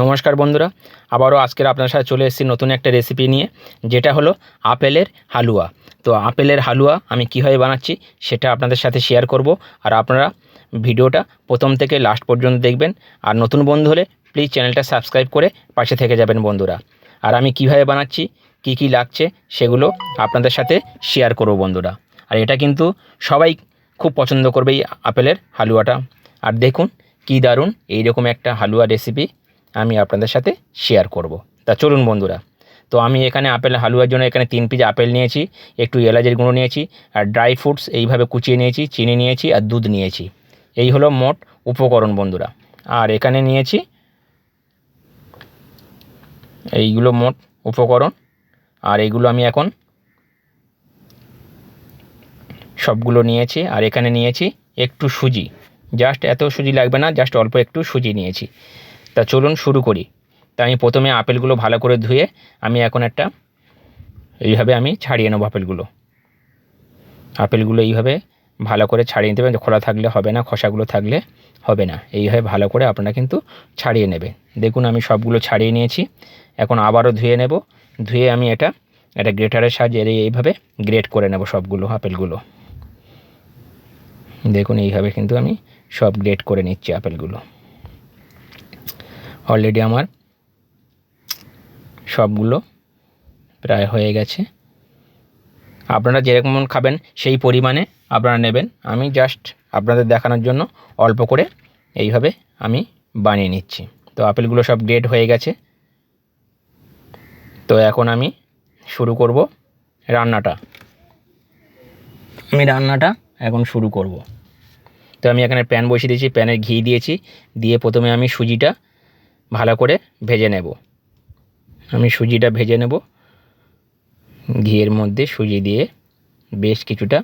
নমস্কার বন্ধুরা, আবারও আজকের আপনার সাথে চলে এসেছি নতুন একটা রেসিপি নিয়ে, যেটা হলো আপেলের হালুয়া। তো আপেলের হালুয়া আমি কীভাবে বানাচ্ছি সেটা আপনাদের সাথে শেয়ার করব, আর আপনারা ভিডিওটা প্রথম থেকে লাস্ট পর্যন্ত দেখবেন, আর নতুন বন্ধু হলে প্লিজ চ্যানেলটা সাবস্ক্রাইব করে পাশে থেকে যাবেন বন্ধুরা। আর আমি কীভাবে বানাচ্ছি, কি কি লাগছে সেগুলো আপনাদের সাথে শেয়ার করব বন্ধুরা। আর এটা কিন্তু সবাই খুব পছন্দ করবে এই আপেলের হালুয়াটা। আর দেখুন কী দারুণ, এইরকম একটা হালুয়া রেসিপি আমি আপনাদের সাথে শেয়ার করব। তা চলুন বন্ধুরা, তো আমি এখানে আপেল হালুয়ার জন্য এখানে তিন পিস আপেল নিয়েছি, একটু এলাচের গুঁড়ো নিয়েছি, আর ড্রাই ফ্রুটস এইভাবে কুচিয়ে নিয়েছি, চিনি নিয়েছি, আর দুধ নিয়েছি। এই হলো মোট উপকরণ বন্ধুরা। আর এখানে নিয়েছি, এইগুলো মোট উপকরণ। আর এইগুলো আমি এখন সবগুলো নিয়েছি, আর এখানে নিয়েছি একটু সুজি। জাস্ট এত সুজি লাগবে না, জাস্ট অল্প একটু সুজি নিয়েছি। তা চলুন শুরু করি। তা আমি প্রথমে আপেলগুলো ভালো করে ধুয়ে আমি এখন একটা এইভাবে আমি ছাড়িয়ে নেব আপেলগুলো। আপেলগুলো এইভাবে ভালো করে ছাড়িয়ে নিতে হবে খোলা থাকলে হবে না, খসাগুলো থাকলে হবে না। এইভাবে ভালো করে আপনারা কিন্তু ছাড়িয়ে নেবে দেখুন আমি সবগুলো ছাড়িয়ে নিয়েছি। এখন আবারও ধুয়ে নেব। ধুয়ে আমি এটা একটা গ্রেটারের সাহায্যে এই- এইভাবে গ্রেট করে নেব সবগুলো আপেলগুলো। দেখুন এইভাবে কিন্তু আমি সব গ্রেট করে নিচ্ছি আপেলগুলো। অলরেডি আমার। সবগুলো প্রায় হয়ে গেছে। আপনারা যেরকম খাবেন সেই পরিমাণে আপনারা নেবেন। আমি জাস্ট আপনাদের দেখানোর জন্য অল্প করে এইভাবে আমি বানিয়ে নিচ্ছি। তো আপেলগুলো সব গ্রেড হয়ে গেছে। তো এখন আমি শুরু করব রান্নাটা। আমি রান্নাটা এখন শুরু করব। তো আমি এখানে প্যান বসিয়ে দিয়েছি প্যানে ঘি দিয়েছি। দিয়ে প্রথমে আমি সুজিটা ভালো করে ভেজে নেব। আমি সুজিটা ভেজে নেব। ঘিয়ের মধ্যে সুজি দিয়ে বেশ কিছুটা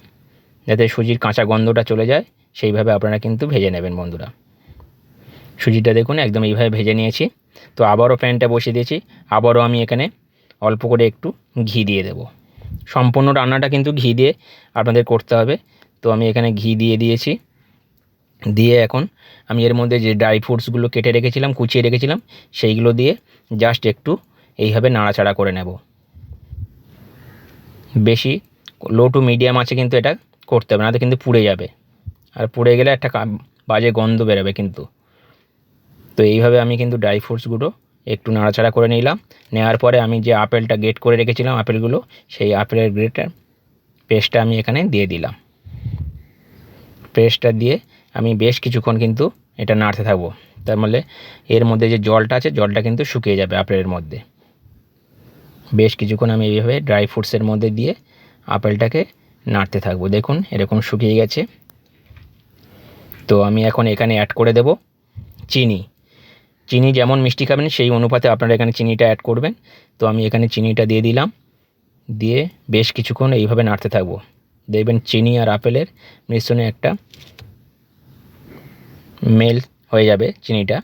যাতে সুজির কাঁচা গন্ধটা চলে যায়, সেইভাবে আপনারা কিন্তু ভেজে নেবেন বন্ধুরা। সুজিটা দেখুন একদম এইভাবে ভেজে নিয়েছি। তো আবারও প্যানটা বসিয়ে দিয়েছি। আবারও আমি এখানে অল্প করে একটু ঘি দিয়ে দেব। সম্পূর্ণ রান্নাটা কিন্তু ঘি দিয়ে আপনাদের করতে হবে। তো আমি এখানে ঘি দিয়ে দিয়েছি। দিয়ে এখন আমি এর মধ্যে যে ড্রাই ফ্রুটসগুলো কেটে রেখেছিলাম, কুচিয়ে রেখেছিলাম, সেইগুলো দিয়ে জাস্ট একটু এইভাবে নাড়াচাড়া করে নেব। বেশি লো টু মিডিয়াম আছে কিন্তু এটা করতে হবে না তো কিন্তু পুড়ে যাবে। আর পুড়ে গেলে একটা বাজে গন্ধ বেরোবে কিন্তু। তো এইভাবে আমি কিন্তু ড্রাই ফ্রুটসগুলো একটু নাড়াচাড়া করে নিলাম। নেওয়ার পরে আমি যে আপেলটা গ্রেট করে রেখেছিলাম আপেলগুলো, সেই আপেলের গ্রেটার পেস্টটা আমি এখানে দিয়ে দিলাম। পেস্টটা দিয়ে আমি বেশ কিছুক্ষণ কিন্তু এটা নাড়তে থাকব। তার মানে এর মধ্যে যে জলটা আছে, জলটা কিন্তু শুকিয়ে যাবে আপেলের মধ্যে। বেশ কিছুক্ষণ আমি এইভাবে ড্রাই ফ্রুটসের মধ্যে দিয়ে আপেলটাকে নাড়তে থাকব। দেখুন, এরকম শুকিয়ে গেছে। তো আমি এখন এখানে অ্যাড করে দেব চিনি। চিনি যেমন মিষ্টি খাবেন, সেই অনুপাতে আপনারা এখানে চিনিটা অ্যাড করবেন। তো আমি এখানে চিনিটা দিয়ে দিলাম। দিয়ে বেশ কিছুক্ষণ এইভাবে নাড়তে থাকব। দেখবেন চিনি আর আপেলের মিশ্রণে একটা মেল হয়ে যাবে চিনিটা।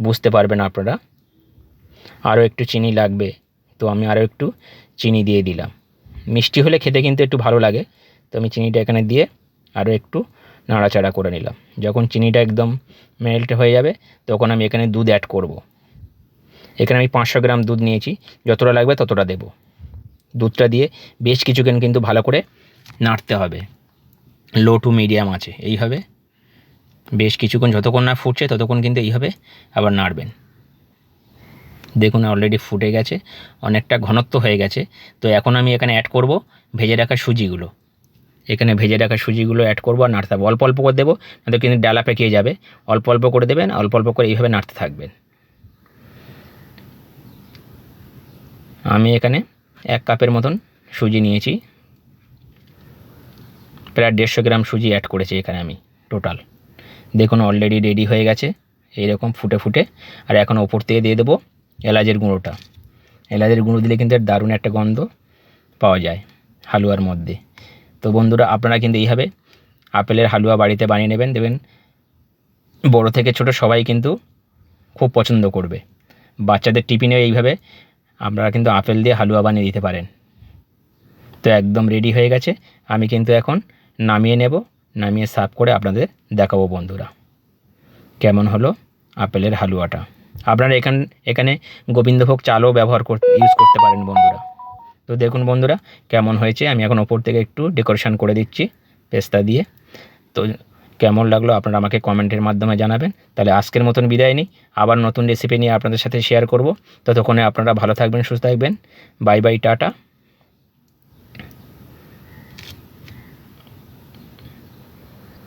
বুঝতে পারবেন আপনারা। আরও একটু চিনি লাগবে। তো আমি আরও একটু চিনি দিয়ে দিলাম। মিষ্টি হলে খেতে কিন্তু একটু ভালো লাগে। তো আমি চিনিটা এখানে দিয়ে আরও একটু নাড়াচাড়া করে নিলাম। যখন চিনিটা একদম মেল্ট হয়ে যাবে, তখন আমি এখানে দুধ অ্যাড করব। এখানে আমি পাঁচশো গ্রাম দুধ নিয়েছি। যতটা লাগবে ততটা দেব। দুধটা দিয়ে বেশ কিছুক্ষণ কিন্তু ভালো করে নাড়তে হবে। লো টু মিডিয়াম আছে। এইভাবে বেশ কিছুক্ষণ যতক্ষণ না ফুটছে ততক্ষণ কিন্তু এইভাবে আবার নাড়বেন। দেখুন অলরেডি ফুটে গেছে, অনেকটা ঘনত্ব হয়ে গেছে। তো এখন আমি এখানে অ্যাড করব ভেজে রাখা সুজিগুলো। এখানে ভেজে রাখা সুজিগুলো অ্যাড করব আর নাড়তে হবে। অল্প অল্প করে দেবো নয়তো কিন্তু ডালা পেকিয়ে যাবে। অল্প অল্প করে দেবেন, অল্প অল্প করে এইভাবে নাড়তে থাকবেন। আমি এখানে এক কাপের মতন সুজি নিয়েছি। প্রায় দেড়শো গ্রাম সুজি অ্যাড করেছি এখানে আমি টোটাল দেখুন অলরেডি রেডি হয়ে গেছে। এইরকম ফুটে ফুটে। আর এখন ওপর থেকে দিয়ে দেবো এলাচের গুঁড়োটা। এলাচের গুঁড়ো দিলে কিন্তু দারুণ একটা গন্ধ পাওয়া যায় হালুয়ার মধ্যে। তো বন্ধুরা, আপনারা কিন্তু এইভাবে আপেলের হালুয়া বাড়িতে বানিয়ে নেবেন। দেবেন, বড় থেকে ছোট সবাই কিন্তু খুব পছন্দ করবে। বাচ্চাদের টিফিনেও এইভাবে আপনারা কিন্তু আপেল দিয়ে হালুয়া বানিয়ে দিতে পারেন। তো একদম রেডি হয়ে গেছে। আমি কিন্তু এখন নামিয়ে নেব। নামিয়ে সার্ভ করে আপনাদের দেখাবো বন্ধুরা। কেমন হলো আপেলের হালুয়াটা? আপনারা এখান এখানে গোবিন্দভোগ চালও ব্যবহার করতে ইউজ করতে পারেন বন্ধুরা। তো দেখুন বন্ধুরা, কেমন হয়েছে? আমি এখন ওপর থেকে একটু ডেকোরেশন করে দিচ্ছি পেস্তা দিয়ে। তো কেমন লাগল আপনারা আমাকে কমেন্টের মাধ্যমে জানাবেন। তাহলে আজকের মতন বিদায় নিই। আবার নতুন রেসিপি নিয়ে আপনাদের সাথে শেয়ার করব। ততক্ষণে আপনারা ভালো থাকবেন, সুস্থ থাকবেন। Bye bye, tata.